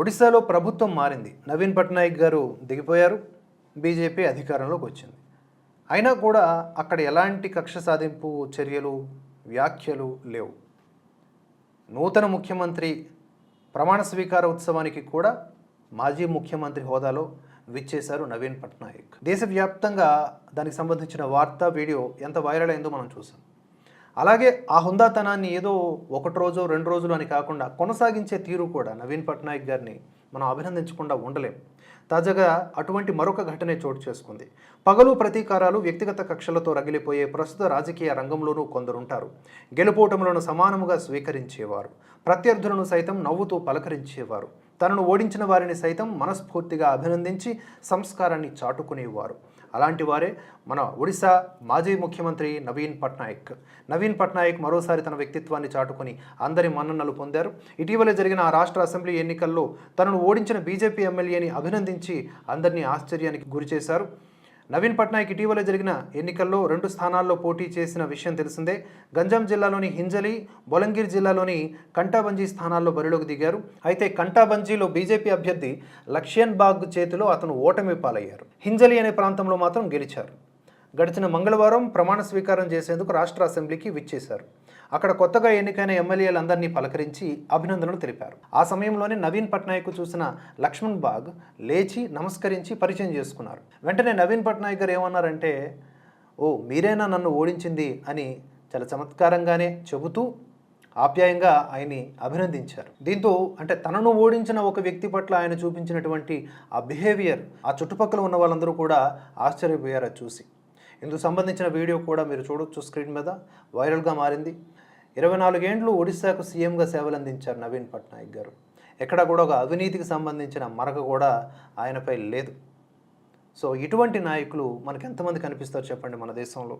ఒడిశాలో ప్రభుత్వం మారింది. నవీన్ పట్నాయక్ గారు దిగిపోయారు. బీజేపీ అధికారంలోకి వచ్చింది. అయినా కూడా అక్కడ ఎలాంటి కక్ష సాధింపు చర్యలు వ్యాఖ్యలు లేవు. నూతన ముఖ్యమంత్రి ప్రమాణ స్వీకార ఉత్సవానికి కూడా మాజీ ముఖ్యమంత్రి హోదాలో విచ్చేశారు నవీన్ పట్నాయక్. దేశవ్యాప్తంగా దానికి సంబంధించిన వార్త వీడియో ఎంత వైరల్ అయిందో మనం చూసాం. అలాగే ఆ హుందాతనాన్ని ఏదో ఒకటి రోజు రెండు రోజులు అని కాకుండా కొనసాగించే తీరు కూడా నవీన్ పట్నాయక్ గారిని మనం అభినందించకుండా ఉండలేం. తాజాగా అటువంటి మరొక ఘటనే చోటు చేసుకుంది. పగలు ప్రతీకారాలు వ్యక్తిగత కక్షలతో రగిలిపోయే ప్రస్తుత రాజకీయ రంగంలోనూ కొందరుంటారు. గెలుపోటములను సమానముగా స్వీకరించేవారు. ప్రత్యర్థులను సైతం నవ్వుతూ పలకరించేవారు. తనను ఓడించిన వారిని సైతం మనస్ఫూర్తిగా అభినందించి సంస్కారాన్ని చాటుకునేవారు. అలాంటి వారే మన ఒడిశా మాజీ ముఖ్యమంత్రి నవీన్ పట్నాయక్. నవీన్ పట్నాయక్ మరోసారి తన వ్యక్తిత్వాన్ని చాటుకొని అందరి మన్ననలు పొందారు. ఇటీవల జరిగిన ఆ రాష్ట్ర అసెంబ్లీ ఎన్నికల్లో తనను ఓడించిన బీజేపీ ఎమ్మెల్యేని అభినందించి అందరినీ ఆశ్చర్యానికి గురిచేశారు. నవీన్ పట్నాయక్ ఇటీవల జరిగిన ఎన్నికల్లో రెండు స్థానాల్లో పోటీ చేసిన విషయం తెలిసిందే. గంజాం జిల్లాలోని హింజలి బొలంగిర్ జిల్లాలోని కంటాబంజీ స్థానాల్లో బరిలోకి దిగారు. అయితే కంటాబంజీలో బీజేపీ అభ్యర్థి లక్ష్యన్ బాగ్ చేతిలో అతను ఓటమి పాలయ్యారు. హింజలి అనే ప్రాంతంలో మాత్రం గెలిచారు. గడిచిన మంగళవారం ప్రమాణ స్వీకారం చేసేందుకు రాష్ట్ర అసెంబ్లీకి విచ్చేశారు. అక్కడ కొత్తగా ఎన్నికైన ఎమ్మెల్యేలందరినీ పలకరించి అభినందనలు తెలిపారు. ఆ సమయంలోనే నవీన్ పట్నాయక్ చూసిన లక్ష్మణ్ బాగ్ లేచి నమస్కరించి పరిచయం చేసుకున్నారు. వెంటనే నవీన్ పట్నాయక్ గారు ఏమన్నారంటే ఓ మీరేనా నన్ను ఓడించింది? అని చాలా చమత్కారంగానే చెబుతూ ఆప్యాయంగా ఆయన్ని అభినందించారు. దీంతో అంటే తనను ఓడించిన ఒక వ్యక్తి పట్ల ఆయన చూపించినటువంటి ఆ బిహేవియర్ ఆ చుట్టుపక్కల ఉన్న వాళ్ళందరూ కూడా ఆశ్చర్యపోయారు అది చూసి. ఇందుకు సంబంధించిన వీడియో కూడా మీరు చూడొచ్చు స్క్రీన్ మీద. వైరల్గా మారింది. ఇరవై నాలుగేండ్లు ఒడిశాకు సీఎంగా సేవలు అందించారు నవీన్ పట్నాయక్ గారు. ఎక్కడ కూడా ఒక అవినీతికి సంబంధించిన మరక కూడా ఆయనపై లేదు. సో ఇటువంటి నాయకులు మనకు ఎంతమంది కనిపిస్తారు చెప్పండి మన దేశంలో?